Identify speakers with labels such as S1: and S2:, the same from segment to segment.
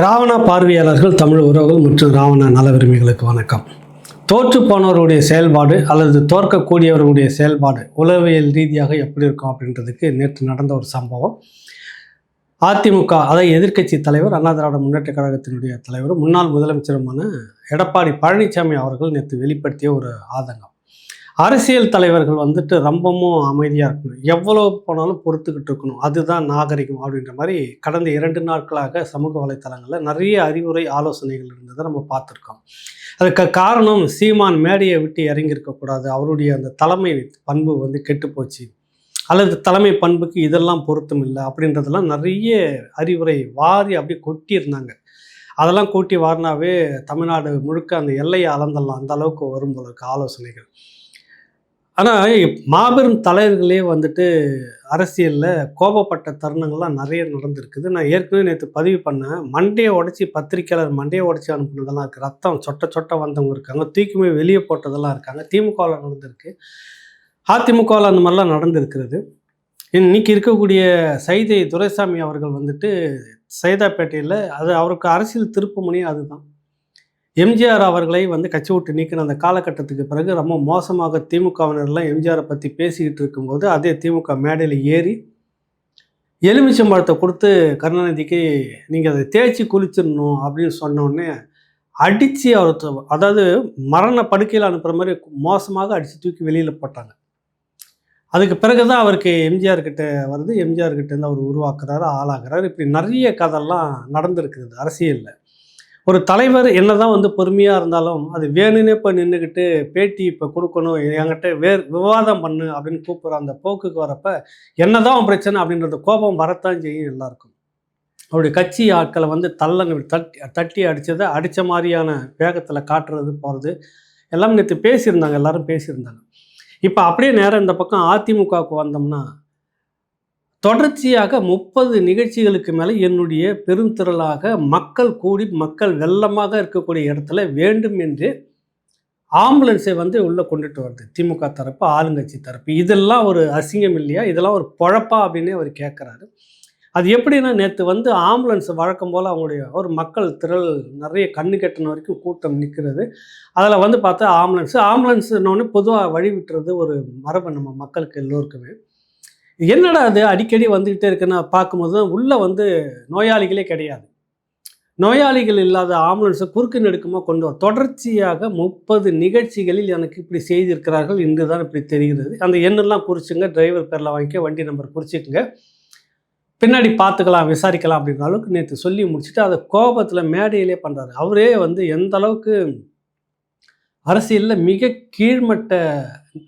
S1: ராவண பார்வையாளர்கள் தமிழ் உறவுகள் மற்றும் ராவண நல விரும்பிகளுக்கு வணக்கம். தோற்று போனவர்களுடைய செயல்பாடு அல்லது தோற்கக்கூடியவர்களுடைய செயல்பாடு உளவியல் ரீதியாக எப்படி இருக்கும் அப்படின்றதுக்கு நேற்று நடந்த ஒரு சம்பவம். அதிமுக அதை எதிர்க்கட்சி தலைவர் அண்ணா திராவிட முன்னேற்ற கழகத்தினுடைய தலைவர் முன்னாள் முதலமைச்சருமான எடப்பாடி பழனிசாமி அவர்கள் நேற்று வெளிப்படுத்திய ஒரு ஆதங்கம். அரசியல் தலைவர்கள் வந்துட்டு ரொம்பவும் அமைதியாக இருக்கணும். எவ்வளோ போனாலும் பொறுத்துக்கிட்டு இருக்கணும். அதுதான் நாகரிகம் அப்படின்ற மாதிரி கடந்த இரண்டு நாட்களாக சமூக வலைத்தளங்களில் நிறைய அறிவுரை ஆலோசனைகள் இருந்ததை நம்ம பார்த்துருக்கோம். அதுக்கு காரணம் சீமான் மேடையை விட்டு இறங்கியிருக்கக்கூடாது அவருடைய அந்த தலைமை பண்பு வந்து கெட்டுப்போச்சு. அல்லது தலைமை பண்புக்கு இதெல்லாம் பொருத்தம் இல்லை அப்படின்றதெல்லாம் நிறைய அறிவுரை வாரி அப்படியே கொட்டியிருந்தாங்க. அதெல்லாம் கூட்டி வாரினாவே தமிழ்நாடு முழுக்க அந்த எல்லையை அளந்தெல்லாம் அந்த அளவுக்கு வரும் போல இருக்கு ஆலோசனைகள். ஆனால் மாபெரும் தலைவர்களே வந்துட்டு அரசியலில் கோபப்பட்ட தருணங்கள்லாம் நிறைய நடந்திருக்குது. நான் ஏற்கனவே நேற்று பதிவு பண்ணேன். மண்டையை உடச்சி பத்திரிக்கையாளர் மண்டையை உடச்சி அனுப்புனதெல்லாம் இருக்குது ரத்தம் சொட்ட சொட்ட வந்தவங்க இருக்காங்க. தூக்கிமே வெளியே போட்டதெல்லாம் இருக்காங்க. திமுகவில் நடந்திருக்கு. அதிமுகவில் அந்த மாதிரிலாம் நடந்திருக்கிறது. இன்னைக்கு இருக்கக்கூடிய சைதை துரைசாமி அவர்கள் வந்துட்டு சைதாப்பேட்டையில் அது அவருக்கு அரசியல் திருப்புமுனையும் அதுதான். எம்ஜிஆர் அவர்களை வந்து கட்சி விட்டு நீக்கின அந்த காலகட்டத்துக்கு பிறகு ரொம்ப மோசமாக திமுகவினர்லாம் எம்ஜிஆரை பற்றி பேசிக்கிட்டு இருக்கும்போது அதே திமுக மேடையில் ஏறி எலுமிச்சம்பழத்தை கொடுத்து கருணாநிதிக்கு நீங்கள் அதை தேய்ச்சி குளிச்சிடணும் அப்படின்னு சொன்னோடனே அடித்து அவர் அதாவது மரண படுக்கையில் அனுப்புகிற மாதிரி மோசமாக அடித்து தூக்கி வெளியில் போட்டாங்க. அதுக்கு பிறகு தான் அவருக்கு எம்ஜிஆர் கிட்ட வருது. எம்ஜிஆர் கிட்டேருந்து அவர் உருவாக்குறாரு ஆளாகிறாரு. இப்படி நிறைய கதைலாம் நடந்திருக்குது அரசியலில். ஒரு தலைவர் என்னதான் வந்து பொறுமையாக இருந்தாலும் அது வேணும்னே இப்போ நின்றுக்கிட்டு பேட்டி இப்போ கொடுக்கணும் என்கிட்ட வேர் விவாதம் பண்ணு அப்படின்னு கூப்பிட்ற அந்த போக்குக்கு வரப்ப என்னதான் பிரச்சனை அப்படின்றது கோபம் வரத்தான் செய்யும் எல்லாருக்கும். அவருடைய கட்சி ஆட்களை வந்து தள்ளன தட்டி தட்டி அடித்ததை அடித்த மாதிரியான வேகத்தில் காட்டுறது போகிறது எல்லாம் நேற்று பேசியிருந்தாங்க எல்லாரும் பேசியிருந்தாங்க. இப்போ அப்படியே நேரம் இந்த பக்கம் அதிமுகவுக்கு வந்தோம்னா தொடர்ச்சியாக முப்பது நிகழ்ச்சிகளுக்கு மேலே என்னுடைய பெருந்திரளாக மக்கள் கூடி மக்கள் வெள்ளமாக இருக்கக்கூடிய இடத்துல வேண்டும் என்று ஆம்புலன்ஸை வந்து உள்ளே கொண்டுட்டு வருது. திமுக தரப்பு ஆளுங்கட்சி தரப்பு. இதெல்லாம் ஒரு அசிங்கம் இல்லையா? இதெல்லாம் ஒரு பொழப்பா அப்படின்னு அவர் கேட்குறாரு. அது எப்படின்னா நேற்று வந்து ஆம்புலன்ஸ் வழக்கம் போல் அவங்களுடைய ஒரு மக்கள் திரள் நிறைய கண்ணு கெட்டின வரைக்கும் கூட்டம் நிற்கிறது. அதில் வந்து பார்த்தா ஆம்புலன்ஸ் ஆம்புலன்ஸ்னோடனே பொதுவாக வழி விட்டுறது ஒரு மரபு நம்ம மக்களுக்கு எல்லோருக்குமே. என்னடா அது அடிக்கடி வந்துக்கிட்டே இருக்குன்னு பார்க்கும்போது தான் உள்ளே வந்து நோயாளிகளே கிடையாது. நோயாளிகள் இல்லாத ஆம்புலன்ஸை குறுக்கு நெடுக்கமாக கொண்டு வர தொடர்ச்சியாக முப்பது நிகழ்ச்சிகளில் எனக்கு இப்படி செய்திருக்கிறார்கள். இன்று தான் இப்படி தெரிகிறது. அந்த எண்ணெல்லாம் குறிச்சுங்க. டிரைவர் பேரில் வாங்கிக்க வண்டி நம்பர் குறிச்சிக்கங்க. பின்னாடி பார்த்துக்கலாம் விசாரிக்கலாம் அப்படின்ற அளவுக்கு நேற்று சொல்லி முடிச்சுட்டு அதை கோபத்தில் மேடையிலே பண்ணுறாரு அவரே வந்து எந்த அளவுக்கு அரசியலில் மிக கீழ்மட்ட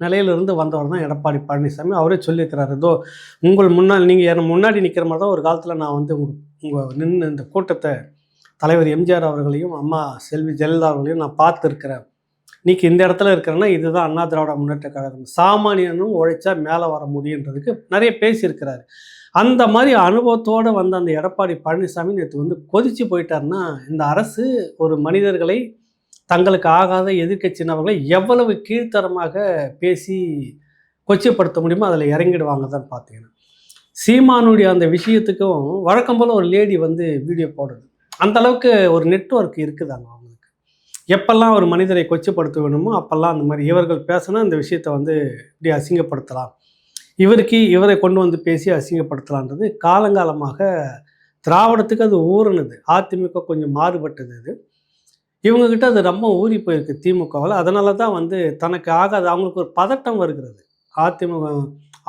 S1: நிலையிலிருந்து வந்தவர் தான் எடப்பாடி பழனிசாமி. அவரே சொல்லியிருக்கிறாரு ஏதோ உங்கள் முன்னால் நீங்கள் எனக்கு முன்னாடி நிற்கிற மாதிரி தான் ஒரு காலத்தில் நான் வந்து உங்கள் உங்கள் நின்று இந்த கூட்டத்தை தலைவர் எம்ஜிஆர் அவர்களையும் அம்மா செல்வி ஜெயலலிதா அவர்களையும் நான் பார்த்துருக்கிறேன். இன்னைக்கு இந்த இடத்துல இருக்கிறேன்னா இதுதான் அண்ணா திராவிட முன்னேற்ற கழகம். சாமானியனும் உழைச்சா மேலே வர முடியுன்றதுக்கு நிறைய பேசியிருக்கிறாரு. அந்த மாதிரி அனுபவத்தோடு வந்த அந்த எடப்பாடி பழனிசாமி நேற்று வந்து கொதிச்சு போயிட்டாருன்னா இந்த அரசு ஒரு மனிதர்களை தங்களுக்கு ஆகாத எதிர்க்கட்சி எவ்வளவு கீழ்த்தரமாக பேசி கொச்சைப்படுத்த முடியுமோ அதில் இறங்கிடுவாங்க தான் பார்த்தீங்கன்னா. சீமானுடைய அந்த விஷயத்துக்கும் வழக்கம் போல் ஒரு லேடி வந்து வீடியோ போடுறது அந்த அளவுக்கு ஒரு நெட்வொர்க் இருக்குதாங்க அவங்களுக்கு. எப்பெல்லாம் ஒரு மனிதரை கொச்சைப்படுத்த வேணுமோ அப்போல்லாம் அந்த மாதிரி இவர்கள் பேசினா இந்த விஷயத்தை வந்து இப்படி அசிங்கப்படுத்தலாம். இவருக்கு இவரை கொண்டு வந்து பேசி அசிங்கப்படுத்தலான்றது காலங்காலமாக திராவிடத்துக்கு அது ஊறினது. அதிமுக கொஞ்சம் மாறுபட்டது அது. இவங்கக்கிட்ட அது ரொம்ப ஊறி போயிருக்கு திமுகவில். அதனால தான் வந்து தனக்கு ஆகாது. அவங்களுக்கு ஒரு பதட்டம் வருகிறது. அதிமுக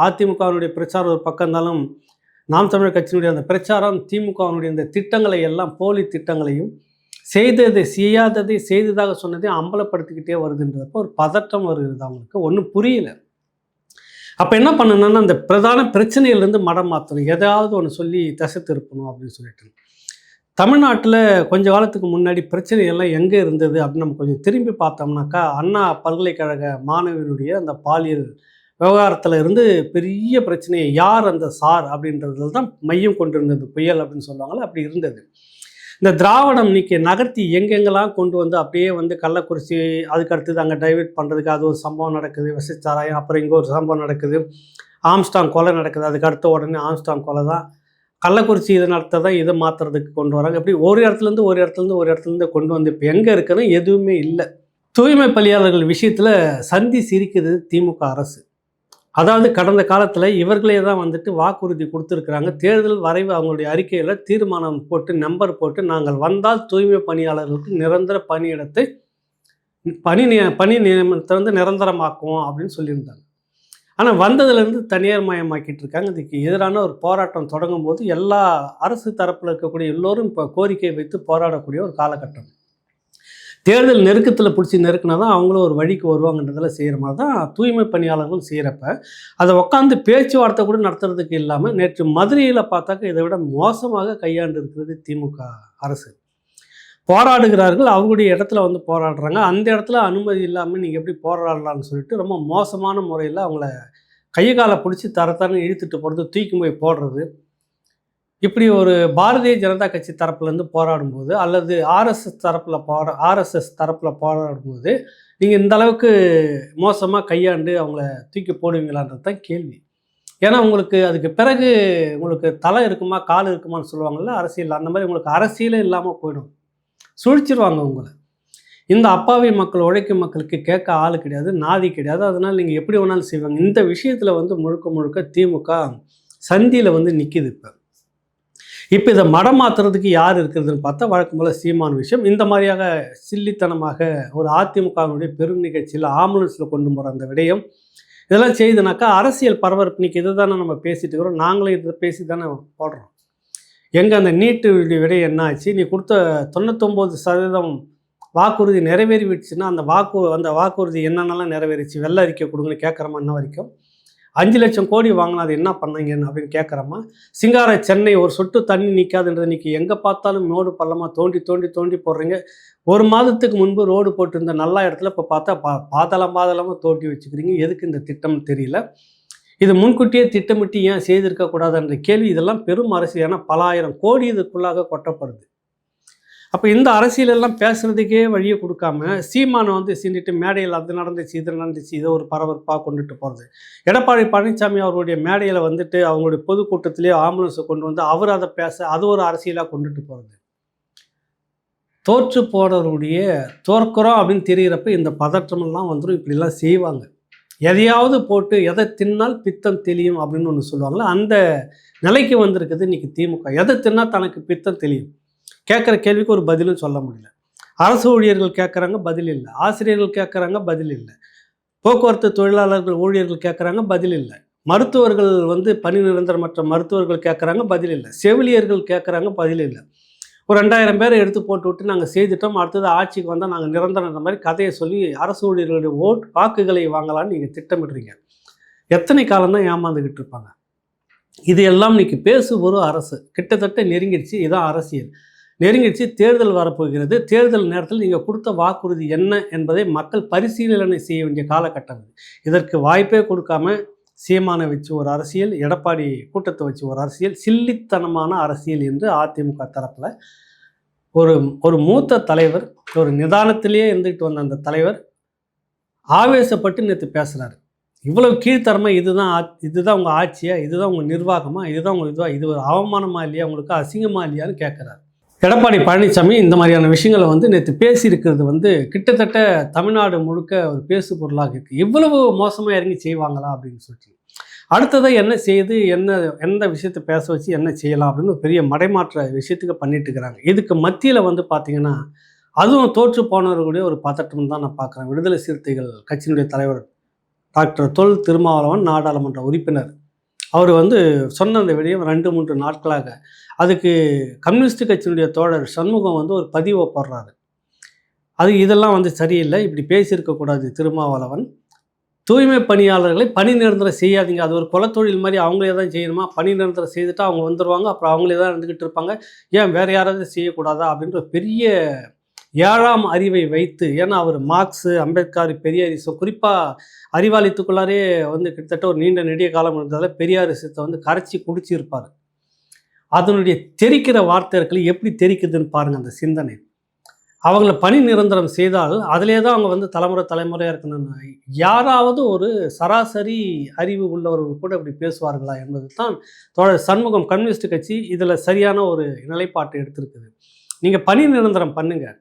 S1: அதிமுகவினுடைய பிரச்சாரம் ஒரு பக்கம் இருந்தாலும் நாம் தமிழர் கட்சியினுடைய அந்த பிரச்சாரம் திமுகவினுடைய இந்த திட்டங்களை எல்லாம் போலி திட்டங்களையும் செய்ததை செய்யாததை செய்ததாக சொன்னதையும் அம்பலப்படுத்திக்கிட்டே வருதுன்றப்போ ஒரு பதட்டம் வருகிறது அவங்களுக்கு. ஒன்றும் புரியல. அப்போ என்ன பண்ணணும்னா அந்த பிரதான பிரச்சனையிலேருந்து மடம் மாற்றணும் ஏதாவது ஒன்று சொல்லி திசை திருப்பணும் அப்படின்னு சொல்லிட்டு. தமிழ்நாட்டில் கொஞ்ச காலத்துக்கு முன்னாடி பிரச்சனை எல்லாம் எங்கே இருந்தது அப்படின்னு நம்ம கொஞ்சம் திரும்பி பார்த்தோம்னாக்கா அண்ணா பல்கலைக்கழக மாணவியினுடைய அந்த பாலியல் விவகாரத்தில் இருந்து பெரிய பிரச்சனையை யார் அந்த சார் அப்படின்றதுல தான் மையம் கொண்டிருந்தது புயல் அப்படின்னு சொல்லுவாங்கள்ல அப்படி இருந்தது. இந்த திராவிடம் இன்னைக்கு நகர்த்தி எங்கெங்கெல்லாம் கொண்டு வந்து அப்படியே வந்து கள்ளக்குறிச்சி அதுக்கு அடுத்தது அங்கே டைவெர்ட் பண்ணுறதுக்கு அது ஒரு சம்பவம் நடக்குது விசைச்சாராயம் அப்புறம் இங்கே ஒரு சம்பவம் நடக்குது ஆம்ஸ்டாங் கொலை நடக்குது அதுக்கு அடுத்த உடனே ஆம்ஸ்டாங் கொலை தான் கள்ளக்குறிச்சி இதை தான் இதை மாற்றுறதுக்கு கொண்டு வராங்க. இப்படி ஒரு இடத்துலேருந்து ஒரு இடத்துலேருந்து ஒரு இடத்துலேருந்து கொண்டு வந்து இப்போ எங்கே இருக்குன்னு எதுவுமே இல்லை. தூய்மை பணியாளர்கள் விஷயத்தில் சந்தி சிரிக்குது திமுக அரசு. அதாவது கடந்த காலத்தில் இவர்களே தான் வந்துட்டு வாக்குறுதி கொடுத்துருக்குறாங்க. தேர்தல் வரைவு அவங்களுடைய அறிக்கையில் தீர்மானம் போட்டு நம்பர் போட்டு நாங்கள் வந்தால் தூய்மை பணியாளர்களுக்கு நிரந்தர பணியிடத்தை பணி நிய பணி நியமனத்தை வந்து நிரந்தரமாக்குவோம் அப்படின்னு சொல்லியிருந்தாங்க. ஆனால் வந்ததுலேருந்து தனியார் மயமாக்கிட்டு இருக்காங்க இதுக்கு எதிரான ஒரு போராட்டம் தொடங்கும் போது எல்லா அரசு தரப்பில் இருக்கக்கூடிய எல்லோரும் இப்போ கோரிக்கை வைத்து போராடக்கூடிய ஒரு காலகட்டம். தேர்தல் நெருக்கத்தில் பிடிச்சி நெருக்கினா தான் அவங்களும் ஒரு வழிக்கு வருவாங்கன்றதில் செய்கிற மாதிரி தான் தூய்மை பணியாளர்கள் செய்கிறப்ப அதை உட்காந்து பேச்சுவார்த்தை கூட நடத்துறதுக்கு இல்லாமல் நேற்று மதுரையில் பார்த்தாக்க இதை விட மோசமாக கையாண்டு இருக்கிறது திமுக அரசு. போராடுகிறார்கள் அவங்களுடைய இடத்துல வந்து போராடுறாங்க. அந்த இடத்துல அனுமதி இல்லாமல் நீங்கள் எப்படி போராடலாம்னு சொல்லிட்டு ரொம்ப மோசமான முறையில் அவங்கள கை காலை பிடிச்சி தரத்தரன்னு இழுத்துட்டு போகிறது தூக்கி போய் போடுறது. இப்படி ஒரு பாரதிய ஜனதா கட்சி தரப்புலேருந்து போராடும்போது அல்லது ஆர்எஸ்எஸ் தரப்பில் போரா ஆர்எஸ்எஸ் தரப்பில் போராடும்போது நீங்கள் இந்த அளவுக்கு மோசமாக கையாண்டு அவங்கள தூக்கி போடுவீங்களான்றது தான் கேள்வி. ஏன்னா உங்களுக்கு அதுக்கு பிறகு உங்களுக்கு தலை இருக்குமா கால் இருக்குமான்னு சொல்லுவாங்கள்ல அரசியல் அந்த மாதிரி உங்களுக்கு அரசியலே இல்லாமல் போயிடும். சுழிச்சிருவாங்க உங்களை இந்த அப்பாவி மக்கள் உழைக்கும் மக்களுக்கு கேட்க ஆள் கிடையாது நாதி கிடையாது. அதனால் நீங்கள் எப்படி வேணாலும் செய்வாங்க. இந்த விஷயத்தில் வந்து முழுக்க முழுக்க திமுக சந்தியில் வந்து நிற்கிது இப்போ. இப்போ இதை மடம் மாற்றுறதுக்கு யார் இருக்கிறதுன்னு பார்த்தா வழக்கம் போல் சீமான விஷயம். இந்த மாதிரியாக சில்லித்தனமாக ஒரு அதிமுகவினுடைய பெரும் நிகழ்ச்சியில் ஆம்புலன்ஸில் கொண்டு போகிற அந்த விடயம். இதெல்லாம் செய்துனாக்கா அரசியல் பரபரப்பு இன்றைக்கி இதை தானே நம்ம பேசிட்டு இருக்கிறோம். நாங்களும் இதை பேசி தானே போடுறோம். எங்கே அந்த நீட்டு விடை என்ன ஆச்சு நீ கொடுத்த தொண்ணூத்தொம்பது சதவீதம் வாக்குறுதி நிறைவேறிவிடுச்சுன்னா அந்த வாக்கு அந்த வாக்குறுதி என்னென்னலாம் நிறைவேறிச்சு? வெள்ள அறிக்கை கொடுங்கன்னு கேட்குறமா இன்ன வரைக்கும். அஞ்சு லட்சம் கோடி வாங்கினா அது என்ன பண்ணீங்கன்னு அப்படின்னு கேட்குறம்மா. சிங்கார சென்னை ஒரு சொட்டு தண்ணி நிற்காதுன்றது இன்னைக்கு எங்கே பார்த்தாலும் மோடு பள்ளமாக தோண்டி தோண்டி தோண்டி போடுறீங்க. ஒரு மாதத்துக்கு முன்பு ரோடு போட்டிருந்த நல்ல இடத்துல இப்போ பார்த்தா பா பாதளம் பாதளமாக தோண்டி வச்சுக்கிறீங்க. எதுக்கு இந்த திட்டம் தெரியல. இது முன்கூட்டியே திட்டமிட்டு ஏன் செய்திருக்கக்கூடாதுன்ற கேள்வி இதெல்லாம் பெரும் அரசியல் ஏன்னா பல ஆயிரம் கோடி இதுக்குள்ளாக கொட்டப்படுது. அப்போ இந்த அரசியலெல்லாம் பேசுகிறதுக்கே வழியை கொடுக்காம சீமானை வந்து சிந்திட்டு மேடையில் அது நடந்துச்சு இது நடந்துச்சு இதை ஒரு பரபரப்பாக கொண்டுட்டு போகிறது எடப்பாடி பழனிசாமி அவருடைய மேடையில் வந்துட்டு அவங்களுடைய பொதுக்கூட்டத்திலேயே ஆம்புலன்ஸை கொண்டு வந்து அவர் அதை பேச அது ஒரு அரசியலாக கொண்டுட்டு போகிறது தோற்று போனவருடைய தோற்கிறோம் அப்படின்னு தெரிகிறப்ப இந்த பதற்றமெல்லாம் வந்துடும் இப்படிலாம் செய்வாங்க. எதையாவது போட்டு எதை தின்னால் பித்தம் தெளியும் அப்படின்னு ஒன்று சொல்லுவாங்களே அந்த நிலைக்கு வந்திருக்குது இன்னைக்கு திமுக. எதை தின்னால் தனக்கு பித்தம் தெளியும்? கேட்குற கேள்விக்கு ஒரு பதிலும் சொல்ல முடியல. அரசு ஊழியர்கள் கேட்குறாங்க பதில் இல்லை. ஆசிரியர்கள் கேட்குறாங்க பதில் இல்லை. போக்குவரத்து தொழிலாளர்கள் ஊழியர்கள் கேட்குறாங்க பதில் இல்லை. மருத்துவர்கள் வந்து பணி நிரந்தரமற்ற மருத்துவர்கள் கேட்குறாங்க பதில் இல்லை. செவிலியர்கள் கேட்குறாங்க பதில் இல்லை. ஒரு ரெண்டாயிரம் பேரை எடுத்து போட்டு விட்டு நாங்கள் செய்துட்டோம். அடுத்தது ஆட்சிக்கு வந்தால் நாங்கள் நிரந்தரன்ற மாதிரி கதையை சொல்லி அரசு ஊழியர்களுடைய ஓட் வாக்குகளை வாங்கலாம்னு நீங்கள் திட்டமிடுறீங்க. எத்தனை காலம்தான் ஏமாந்துக்கிட்டு இருப்பாங்க? இது எல்லாம் இன்னைக்கு ஒரு அரசு. கிட்டத்தட்ட நெருங்கிடுச்சு. இதுதான் அரசியல். நெருங்கிடுச்சு. தேர்தல் வரப்போகிறது. தேர்தல் நேரத்தில் நீங்கள் கொடுத்த வாக்குறுதி என்ன என்பதை மக்கள் பரிசீலனை செய்ய வேண்டிய காலகட்டம் இதற்கு வாய்ப்பே கொடுக்காம சீமானை வச்சு ஒரு அரசியல் எடப்பாடி கூட்டத்தை வச்சு ஒரு அரசியல் சில்லித்தனமான அரசியல் என்று அதிமுக தரப்பில் ஒரு ஒரு மூத்த தலைவர் ஒரு நிதானத்திலேயே இருந்துக்கிட்டு வந்த அந்த தலைவர் ஆவேசப்பட்டு நேற்று பேசுகிறாரு இவ்வளவு கீழ்த்தரமாக இதுதான் இதுதான் உங்கள் ஆட்சியா? இதுதான் உங்கள் நிர்வாகமா? இதுதான் உங்கள் இதுவா? இது ஒரு அவமானமா இல்லையா? உங்களுக்கு அசிங்கமா இல்லையான்னு கேட்குறாரு எடப்பாடி பழனிசாமி இந்த மாதிரியான விஷயங்களை வந்து நேற்று பேசியிருக்கிறது வந்து கிட்டத்தட்ட தமிழ்நாடு முழுக்க ஒரு பேசு பொருளாக இருக்குது இவ்வளவு மோசமாக இறங்கி செய்வாங்களா அப்படின்னு சொல்லிட்டு. அடுத்ததாக என்ன செய்யுது என்ன எந்த விஷயத்தை பேச வச்சு என்ன செய்யலாம் அப்படின்னு ஒரு பெரிய மடைமாற்ற விஷயத்துக்கு பண்ணிட்டு இருக்கிறாங்க. இதுக்கு மத்தியில் வந்து பார்த்திங்கன்னா அதுவும் தோற்று போனவர்களுடைய ஒரு பதட்டம் தான் நான் பார்க்குறேன் விடுதலை சிறுத்தைகள் கட்சியினுடைய தலைவர் டாக்டர் தொல் திருமாவளவன் நாடாளுமன்ற உறுப்பினர். அவர் வந்து சொன்ன அந்த விடயம் ரெண்டு மூன்று நாட்களாக அதுக்கு கம்யூனிஸ்ட் கட்சியினுடைய தோழர் சண்முகம் வந்து ஒரு பதிவை போடுறாரு. அது இதெல்லாம் வந்து சரியில்லை இப்படி பேசியிருக்கக்கூடாது திருமாவளவன். தூய்மை பணியாளர்களை பணி நிரந்தரம் செய்யாதீங்க. அது ஒரு குலத்தொழில் மாதிரி அவங்களே தான் செய்யணுமா? பணி நிரந்தரம் செய்துட்டு அவங்க வந்துடுவாங்க அப்புறம் அவங்களே தான் இருந்துக்கிட்டு இருப்பாங்க. ஏன் வேறு யாராவது செய்யக்கூடாதா? அப்படின்ற ஒரு பெரிய ஏழாம் அறிவை வைத்து ஏன்னா அவர் மார்க்ஸு அம்பேத்கர் பெரியார் ஸோ குறிப்பாக அறிவாலயத்துக்குள்ளாரே வந்து கிட்டத்தட்ட ஒரு நீண்ட நெடிய காலம் இருந்ததால் பெரியார் சித்தை வந்து கரைச்சி குடிச்சிருப்பார். அதனுடைய தெரிக்கிற வார்த்தைகள் எப்படி தெரிக்குதுன்னு பாருங்கள் அந்த சிந்தனை. அவங்கள பணி நிரந்தரம் செய்தால் அதிலே தான் அவங்க வந்து தலைமுறை தலைமுறையாக இருக்கணும்னு. யாராவது ஒரு சராசரி அறிவு உள்ளவர்கள் கூட இப்படி பேசுவார்களா என்பது தான் தோழர் சண்முகம் கம்யூனிஸ்ட் கட்சி இதில் சரியான ஒரு நிலைப்பாட்டை எடுத்திருக்குது. நீங்கள் பணி நிரந்தரம் பண்ணுங்கள்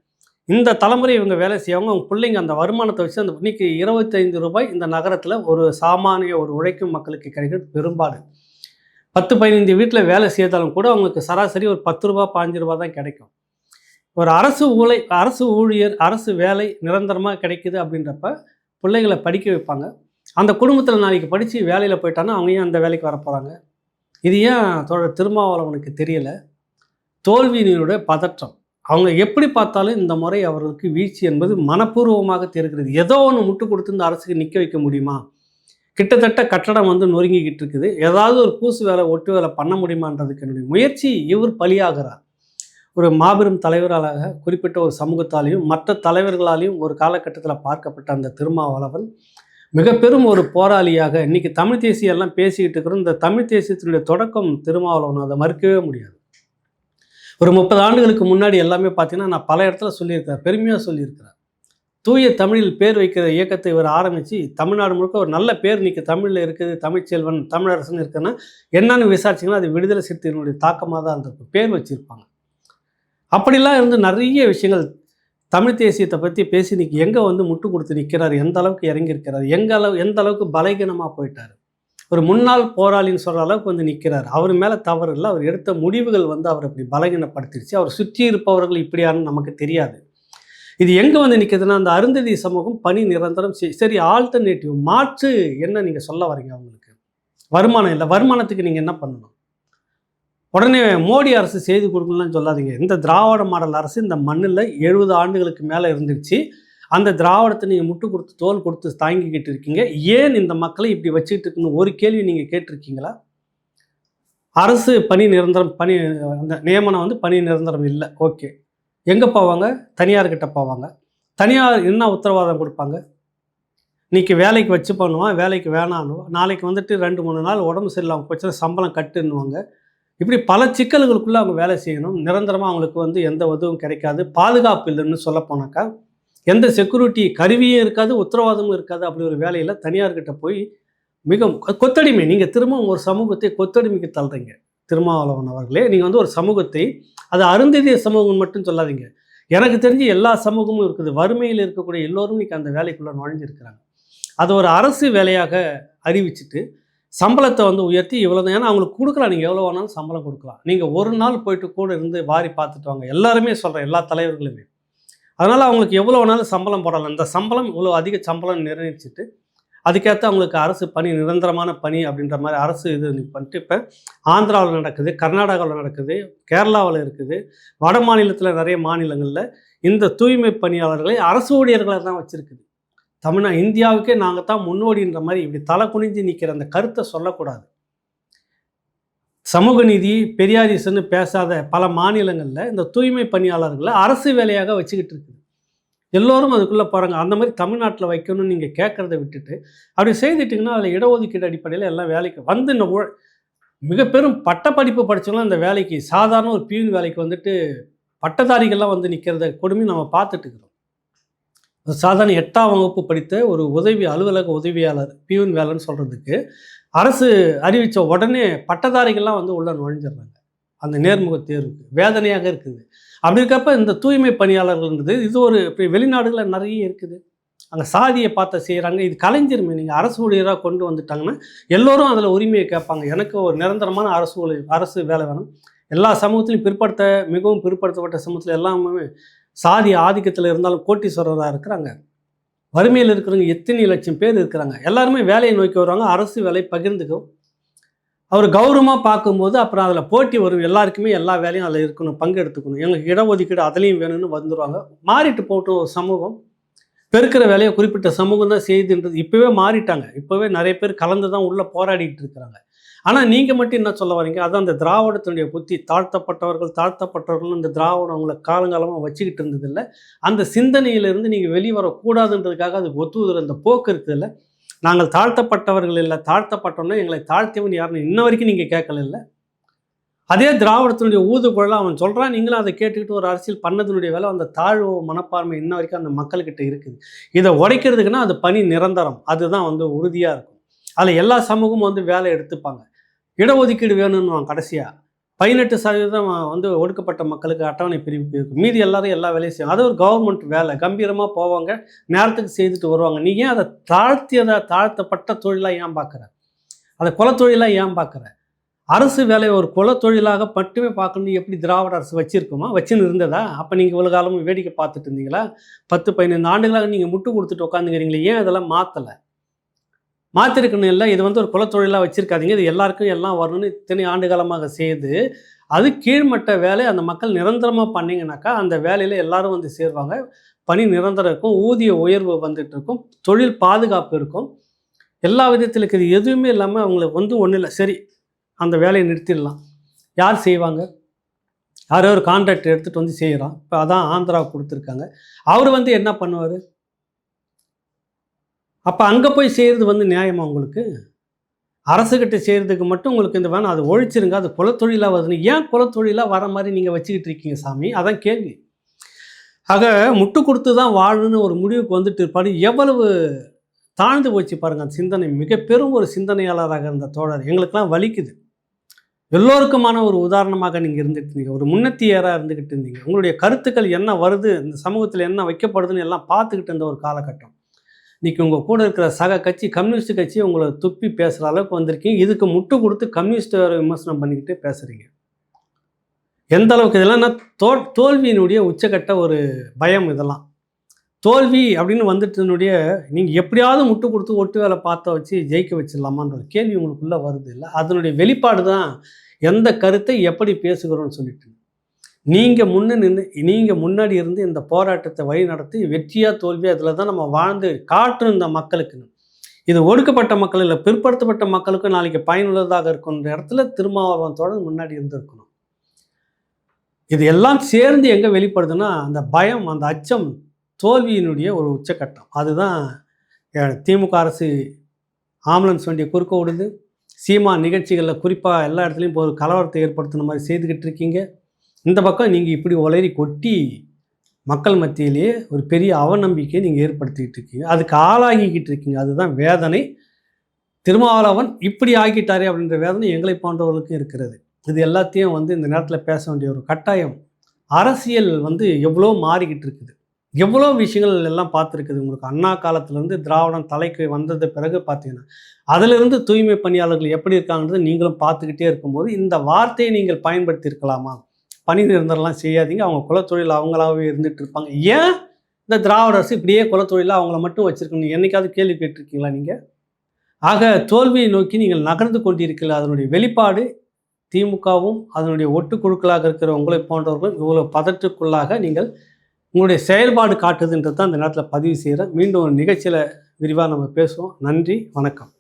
S1: இந்த தலைமுறை இவங்க வேலை செய்யவங்க அவங்க பிள்ளைங்க அந்த வருமானத்தை வச்சு அந்த இன்னைக்கு இருபத்தைந்து ரூபாய் இந்த நகரத்தில் ஒரு சாமானிய ஒரு உழைக்கும் மக்களுக்கு கிடைக்கிறது பெரும்பாடு. பத்து பதினைந்து வீட்டில் வேலை செய்தாலும் கூட அவங்களுக்கு சராசரி ஒரு பத்து ரூபா பாஞ்சு ரூபா தான் கிடைக்கும். ஒரு அரசு ஊழை அரசு ஊழியர் அரசு வேலை நிரந்தரமாக கிடைக்குது அப்படின்றப்ப பிள்ளைகளை படிக்க வைப்பாங்க. அந்த குடும்பத்தில் நாளைக்கு படித்து வேலையில் போயிட்டான்னா அவங்க ஏன் அந்த வேலைக்கு வர போகிறாங்க இது ஏன் தோழர் திருமாவளவனுக்கு தெரியலை? தோல்வியினுடைய பதற்றம். அவங்க எப்படி பார்த்தாலும் இந்த முறை அவர்களுக்கு வீழ்ச்சி என்பது மனப்பூர்வமாக தெரிகிறது. ஏதோ ஒன்று முட்டு கொடுத்து இந்த அரசுக்கு நிற்க வைக்க முடியுமா? கிட்டத்தட்ட கட்டடம் வந்து நொறுங்கிக்கிட்டு இருக்குது. ஏதாவது ஒரு பூசு வேலை ஒட்டு வேலை பண்ண முடியுமான்றதுக்கு என்னுடைய முயற்சி இவர் பலியாகிறார். ஒரு மாபெரும் தலைவராக குறிப்பிட்ட ஒரு சமூகத்தாலையும் மற்ற தலைவர்களாலையும் ஒரு காலகட்டத்தில் பார்க்கப்பட்ட அந்த திருமாவளவன் மிக பெரும் ஒரு போராளியாக இன்னைக்கு தமிழ் தேசியம் எல்லாம் பேசிக்கிட்டு இருக்கிறோம். இந்த தமிழ் தேசியத்தினுடைய தொடக்கம் திருமாவளவன் அதை மறுக்கவே முடியாது. ஒரு முப்பது ஆண்டுகளுக்கு முன்னாடி எல்லாமே பார்த்தீங்கன்னா நான் பல இடத்துல சொல்லியிருக்கிறேன் பெருமையாக சொல்லியிருக்கிறேன். தூய தமிழில் பேர் வைக்கிற இயக்கத்தை இவர் ஆரம்பித்து தமிழ்நாடு முழுக்க ஒரு நல்ல பேர் நிற்க தமிழில் இருக்குது தமிழ்ச்செல்வன் தமிழரசன் இருக்குன்னா என்னன்னு விசாரிச்சிங்கன்னா அது விடுதலை சிறுத்தையினுடைய தாக்கமாக தான் இருந்திருக்கும் பேர் வச்சுருப்பாங்க. அப்படிலாம் இருந்து நிறைய விஷயங்கள் தமிழ் தேசியத்தை பற்றி பேசி இன்னைக்கு எங்கே வந்து முட்டு கொடுத்து நிற்கிறார் எந்த அளவுக்கு இறங்கியிருக்கிறார் எங்க அளவு எந்த அளவுக்கு பலகீனமாக போயிட்டார்? ஒரு முன்னாள் போராளின்னு சொல்கிற அளவுக்கு வந்து நிற்கிறார் அவர் மேலே தவறு இல்லை. அவர் எடுத்த முடிவுகள் வந்து அவர் அப்படி பலகீனப்படுத்திடுச்சு அவர் சுற்றி இருப்பவர்கள் இப்படியான்னு நமக்கு தெரியாது. இது எங்கே வந்து நிற்கிதுன்னா அந்த அருந்ததி சமூகம் பணி நிரந்தரம் சரி ஆல்டர்னேட்டிவ் மாற்று என்ன நீங்கள் சொல்ல வரீங்க அவங்களுக்கு? வருமானம் இல்லை. வருமானத்துக்கு நீங்கள் என்ன பண்ணணும்? உடனே மோடி அரசு செய்து கொடுக்கணும்னு சொல்லாதீங்க. இந்த திராவிட மாடல் அரசு இந்த மண்ணில் எழுபது ஆண்டுகளுக்கு மேலே இருந்துச்சு அந்த திராவிடத்தை நீங்கள் முட்டு கொடுத்து தோல் கொடுத்து தாங்கிக்கிட்டு இருக்கீங்க. ஏன் இந்த மக்களை இப்படி வச்சுக்கிட்டு இருக்குன்னு ஒரு கேள்வி நீங்கள் கேட்டிருக்கீங்களா? அரசு பணி நிரந்தரம் பணி அந்த நியமனம் வந்து பணி நிரந்தரம் இல்லை. ஓகே. எங்கே போவாங்க? தனியார்கிட்ட போவாங்க. தனியார் என்ன உத்தரவாதம் கொடுப்பாங்க? இன்றைக்கி வேலைக்கு வச்சு பண்ணுவான் வேலைக்கு வேணான்னுவான் நாளைக்கு வந்துட்டு ரெண்டு மூணு நாள் உடம்பு சரியில்லாமல் போச்சுன்னா சம்பளம் கட்டுன்னுவாங்க. இப்படி பல சிக்கல்களுக்குள்ளே அவங்க வேலை செய்யணும். நிரந்தரமாக அவங்களுக்கு வந்து எந்த உதவும் கிடைக்காது. பாதுகாப்பு இல்லைன்னு சொல்ல போனாக்கா எந்த செக்யூரிட்டி கருவியும் இருக்காது உத்தரவாதமும் இருக்காது அப்படி ஒரு வேலையில் தனியார்கிட்ட போய் மிக கொத்தடிமை. நீங்கள் திரும்பவும் ஒரு சமூகத்தை கொத்தடிமைக்கு தள்ளுறீங்க. திருமாவளவன் அவர்களே நீங்கள் வந்து ஒரு சமூகத்தை அது அருந்ததிய சமூகம் மட்டும் சொல்லாதீங்க. எனக்கு தெரிஞ்சு எல்லா சமூகமும் இருக்குது. வறுமையில் இருக்கக்கூடிய எல்லோரும் இன்னைக்கு அந்த வேலைக்குள்ளே நுழைஞ்சிருக்கிறாங்க. அது ஒரு அரசு வேலையாக அறிவிச்சிட்டு சம்பளத்தை வந்து உயர்த்தி இவ்வளோ தான். ஏன்னா அவங்களுக்கு கொடுக்கலாம். நீங்கள் எவ்வளோ வேணாலும் சம்பளம் கொடுக்கலாம். நீங்கள் ஒரு நாள் போயிட்டு கூட இருந்து வாரி பார்த்துட்டு வாங்க. எல்லாருமே சொல்கிறேன் எல்லா தலைவர்களுமே. அதனால் அவங்களுக்கு எவ்வளோ வேணாலும் சம்பளம் போடலாம். இந்த சம்பளம் இவ்வளோ அதிக சம்பளம் நிர்ணயிச்சுட்டு அதுக்கேற்ற அவங்களுக்கு அரசு பணி நிரந்தரமான பணி அப்படின்ற மாதிரி அரசு இது பண்ணிட்டு இப்போ ஆந்திராவில் நடக்குது கர்நாடகாவில் நடக்குது கேரளாவில் இருக்குது வட மாநிலத்தில் நிறைய மாநிலங்களில் இந்த தூய்மை பணியாளர்களை அரசு ஊழியர்களை தான் வச்சுருக்குது. தமிழ்நா இந்தியாவுக்கே நாங்கள் தான் முன்னோடின்ற மாதிரி இப்படி தலை குனிஞ்சு நிற்கிற அந்த கருத்தை சொல்லக்கூடாது. சமூக நீதி பெரியாரிசன்னு பேசாத பல மாநிலங்களில் இந்த தூய்மை பணியாளர்களை அரசு வேலையாக வச்சுக்கிட்டு இருக்குது. எல்லோரும் அதுக்குள்ளே போகிறாங்க அந்த மாதிரி தமிழ்நாட்டில் வைக்கணும்னு நீங்கள் கேட்குறத விட்டுட்டு அப்படி செய்துட்டிங்கன்னா அதில் இடஒதுக்கீடு அடிப்படையில் எல்லாம் வேலைக்கு வந்து இந்த ஊழ் மிக பெரும் பட்டப்படிப்பு படித்தவங்களாம் இந்த வேலைக்கு சாதாரண ஒரு பியூன் வேலைக்கு வந்துட்டு பட்டதாரிகள்லாம் வந்து நிற்கிறத கொடுமை நம்ம பார்த்துட்டு இருக்கிறோம். சாதாரண எட்டாம் வகுப்பு படித்த ஒரு உதவி அலுவலக உதவியாளர் பியூன் வேலைன்னு சொல்கிறதுக்கு அரசு அறிவித்த உடனே பட்டதாரிகள்லாம் வந்து உள்ள நுழைஞ்சிடுறாங்க. அந்த நேர்முக தேர்வுக்கு வேதனையாக இருக்குது. அப்படி இருக்கப்ப இந்த தூய்மை பணியாளர்கள்ன்றது இது ஒரு இப்ப வெளிநாடுகளில் நிறைய இருக்குது. அங்கே சாதியை பார்த்த செய்கிறாங்க இது கலைஞருமே. நீங்கள் அரசு ஊழியராக கொண்டு வந்துட்டாங்கன்னா எல்லோரும் அதில் உரிமையை கேட்பாங்க. எனக்கு ஒரு நிரந்தரமான அரசு ஊழியர் அரசு வேலை வேணும். எல்லா சமூகத்திலையும் பிற்படுத்த மிகவும் பிற்படுத்தப்பட்ட சமூகத்தில் எல்லாமே சாதி ஆதிக்கத்தில் இருந்தாலும் கோட்டீஸ்வரராக இருக்கிறாங்க. வறுமையில் இருக்கிறவங்க எத்தனை லட்சம் பேர் இருக்கிறாங்க? எல்லாருமே வேலையை நோக்கி வருவாங்க அரசு வேலை பகிர்ந்துக்கும். அவர் கௌரவமாக பார்க்கும்போது அப்புறம் அதில் போட்டி வரும். எல்லாருக்குமே எல்லா வேலையும் அதில் இருக்கணும் பங்கெடுத்துக்கணும். எங்களுக்கு இடஒதுக்கீடு அதுலேயும் வேணும்னு வந்துடுவாங்க மாறிட்டு போட்டோம் ஒரு சமூகம் பெருக்கிற வேலையை குறிப்பிட்ட சமூகம் தான் செய்துன்றது இப்போவே மாறிட்டாங்க. இப்போவே நிறைய பேர் கலந்து தான் உள்ளே போராடிட்டு இருக்கிறாங்க. ஆனால் நீங்கள் மட்டும் என்ன சொல்ல வரீங்க அதான் அந்த திராவிடத்தினுடைய புத்தி தாழ்த்தப்பட்டவர்கள் தாழ்த்தப்பட்டவர்கள் இந்த திராவிடம் அவங்கள காலங்காலமாக வச்சுக்கிட்டு இருந்ததில்ல. அந்த சிந்தனையிலிருந்து நீங்கள் வெளியே வரக்கூடாதுன்றதுக்காக அது ஒத்துவதில் அந்த போக்கு இருக்குதுல்ல. நாங்கள் தாழ்த்தப்பட்டவர்கள் இல்லை தாழ்த்தப்பட்டோம்னா எங்களை தாழ்த்தியவன் யாருன்னு இன்ன வரைக்கும் நீங்கள் கேட்கல இல்லை அதே திராவிடத்தினுடைய ஊதுகுழல அவன் சொல்கிறான் நீங்களும் அதை கேட்டுக்கிட்டு ஒரு அரசியல் பண்ணதுனுடைய வேலை அந்த தாழ்வு மனப்பான்மை இன்ன வரைக்கும் அந்த மக்கள்கிட்ட இருக்குது. இதை உடைக்கிறதுக்குன்னா அது பணி நிரந்தரம். அதுதான் வந்து உறுதியாக இருக்கும். அதில் எல்லா சமூகமும் வந்து வேலை எடுத்துப்பாங்க. இடஒதுக்கீடு வேணும்னு கடைசியாக பதினெட்டு சதவீதம் வந்து ஒடுக்கப்பட்ட மக்களுக்கு அட்டவணை பிரிவு இருக்கும். மீதி எல்லாரும் எல்லா வேலையும் செய்யும் அது ஒரு கவர்மெண்ட் வேலை. கம்பீரமாக போவாங்க. நேரத்துக்கு செய்துட்டு வருவாங்க. நீ ஏன் அதை தாழ்த்தியதை தாழ்த்தப்பட்ட தொழிலாக ஏன் பார்க்குற? அதை குலத்தொழிலாக ஏன் பார்க்குற? அரசு வேலையை ஒரு குலத்தொழிலாக மட்டுமே பார்க்கணும் எப்படி திராவிட அரசு வச்சிருக்குமா? வச்சுன்னு இருந்ததா? அப்போ நீங்கள் இவ்வளோ காலமும் வேடிக்கை பார்த்துட்டு இருந்தீங்களா? பத்து பதினைந்து ஆண்டுகளாக நீங்கள் முட்டு கொடுத்துட்டு உட்காந்துக்கிறீங்களே ஏன் இதெல்லாம் மாற்றலை மாற்றிருக்கணும் இல்லை. இது வந்து ஒரு குலத்தொழிலாக வச்சுருக்காதீங்க. இது எல்லாருக்கும் எல்லாம் வரணும்னு இத்தனை ஆண்டு காலமாக செய்து அது கீழ்மட்ட வேலை அந்த மக்கள் நிரந்தரமாக பண்ணிங்கனாக்கா அந்த வேலையில் எல்லாரும் வந்து சேருவாங்க. பணி நிரந்தரம் இருக்கும். ஊதிய உயர்வு வந்துட்டு இருக்கும். தொழில் பாதுகாப்பு இருக்கும். எல்லா விதத்தில் இருக்குது. எதுவுமே இல்லாமல் அவங்களுக்கு வந்து ஒன்றும் இல்லை. சரி அந்த வேலையை நிறுத்திடலாம். யார் செய்வாங்க? யாரோ ஒரு கான்ட்ராக்ட் எடுத்துகிட்டு வந்து செய்கிறான் இப்போ அதான் ஆந்திராவுக்கு கொடுத்துருக்காங்க. அவர் வந்து என்ன பண்ணுவார்? அப்போ அங்கே போய் செய்கிறது வந்து நியாயமாக உங்களுக்கு? அரசுக்கிட்ட செய்கிறதுக்கு மட்டும் உங்களுக்கு இந்த வேணும் அது ஒழிச்சிருங்க அது குலத்தொழிலாக வருதுன்னு. ஏன் குலத்தொழிலாக வர மாதிரி நீங்கள் வச்சுக்கிட்டு இருக்கீங்க சாமி? அதான் கேள்வி. ஆக முட்டு கொடுத்து தான் வாழணும்னு ஒரு முடிவுக்கு வந்துட்டு இருப்பாரு. எவ்வளவு தாழ்ந்து போச்சு பாருங்கள் அந்த சிந்தனை. மிக பெரும் ஒரு சிந்தனையாளராக இருந்த தோழர். எங்களுக்கெல்லாம் வலிக்குது. எல்லோருக்குமான ஒரு உதாரணமாக நீங்கள் இருந்துட்டு இருந்தீங்க ஒரு முன்னத்தியராக இருந்துக்கிட்டு இருந்தீங்க. உங்களுடைய கருத்துக்கள் என்ன வருது? இந்த சமூகத்தில் என்ன வைக்கப்படுதுன்னு எல்லாம் பார்த்துக்கிட்டு இருந்த ஒரு காலகட்டம். இன்றைக்கி உங்கள் கூட இருக்கிற சக கட்சி கம்யூனிஸ்ட் கட்சி உங்களை துப்பி பேசுகிற அளவுக்கு வந்திருக்கீங்க. இதுக்கு முட்டு கொடுத்து கம்யூனிஸ்ட் வேறு விமர்சனம் பண்ணிக்கிட்டு பேசுகிறீங்க எந்த அளவுக்கு இதெல்லாம் தோ தோல்வியினுடைய உச்சக்கட்ட ஒரு பயம் இதெல்லாம். தோல்வி அப்படின்னு வந்துட்டனுடைய நீங்கள் எப்படியாவது முட்டு கொடுத்து ஒட்டு வேலை பார்த்த வச்சு ஜெயிக்க வச்சிடலாமான்ற ஒரு கேள்வி உங்களுக்குள்ளே வருது இல்லை? அதனுடைய வெளிப்பாடு தான் எந்த கருத்தை எப்படி பேசுகிறோன்னு சொல்லிட்டு. நீங்கள் முன்னே நின்று நீங்கள் முன்னாடி இருந்து இந்த போராட்டத்தை வழி நடத்தி வெற்றியாக தோல்வியாக அதில் தான் நம்ம வாழ்ந்து காட்டணும் இந்த மக்களுக்கு. இது ஒடுக்கப்பட்ட மக்கள் இல்லை பிற்படுத்தப்பட்ட மக்களுக்கும் நாளைக்கு பயனுள்ளதாக இருக்குன்ற இடத்துல திருமாவளவன் முன்னாடி இருந்திருக்கணும். இது எல்லாம் சேர்ந்து எங்கே வெளிப்படுதுன்னா அந்த பயம் அந்த அச்சம் தோல்வியினுடைய ஒரு உச்சக்கட்டம். அதுதான் திமுக அரசு ஆம்புலன்ஸ் வண்டியை குறுக்க விடுது சீமா நிகழ்ச்சிகளில் குறிப்பாக எல்லா இடத்துலையும் இப்போ ஒரு கலவரத்தை ஏற்படுத்தின மாதிரி செய்துக்கிட்டு இருக்கீங்க. இந்த பக்கம் நீங்கள் இப்படி உளறி கொட்டி மக்கள் மத்தியிலேயே ஒரு பெரிய அவநம்பிக்கையை நீங்கள் ஏற்படுத்திக்கிட்டு இருக்கீங்க. அதுக்கு ஆளாகிக்கிட்டு இருக்கீங்க. அதுதான் வேதனை. திருமாவளவன் இப்படி ஆகிட்டாரே அப்படின்ற வேதனை எங்களை போன்றவர்களுக்கும் இருக்கிறது. இது எல்லாத்தையும் வந்து இந்த நேரத்தில் பேச வேண்டிய ஒரு கட்டாயம். அரசியல் வந்து எவ்வளோ மாறிக்கிட்டு இருக்குது. எவ்வளோ விஷயங்கள் எல்லாம் பார்த்துருக்குது. உங்களுக்கு அண்ணா காலத்துலேருந்து திராவிடம் தலைக்கு வந்தது பிறகு பார்த்தீங்கன்னா அதிலிருந்து தூய்மை பணியாளர்கள் எப்படி இருக்காங்கன்றது நீங்களும் பார்த்துக்கிட்டே இருக்கும்போது இந்த வார்த்தையை நீங்கள் பயன்படுத்தியிருக்கலாமா? பணி நிரந்தரம்லாம் செய்யாதீங்க. அவங்க குலத்தொழில் அவங்களாவே இருந்துகிட்டு இருப்பாங்க. ஏன் இந்த திராவிட அரசு இப்படியே குலத்தொழிலாக அவங்கள மட்டும் வச்சுருக்கணும்? என்னைக்காவது கேள்வி கேட்டிருக்கீங்களா நீங்கள் ஆக தோல்வியை நோக்கி நீங்கள் நகர்ந்து கொண்டிருக்கல. அதனுடைய வெளிப்பாடு திமுகவும் அதனுடைய ஒட்டுக்குழுக்களாக இருக்கிற உங்களை போன்றவர்களும் இவ்வளோ பதற்றுக்குள்ளாக நீங்கள் உங்களுடைய செயல்பாடு காட்டுதுன்றது தான் இந்த நேரத்தில் பதிவு செய்கிறேன் மீண்டும் ஒரு நிகழ்ச்சியில் விரிவாக நம்ம பேசுவோம். நன்றி வணக்கம்.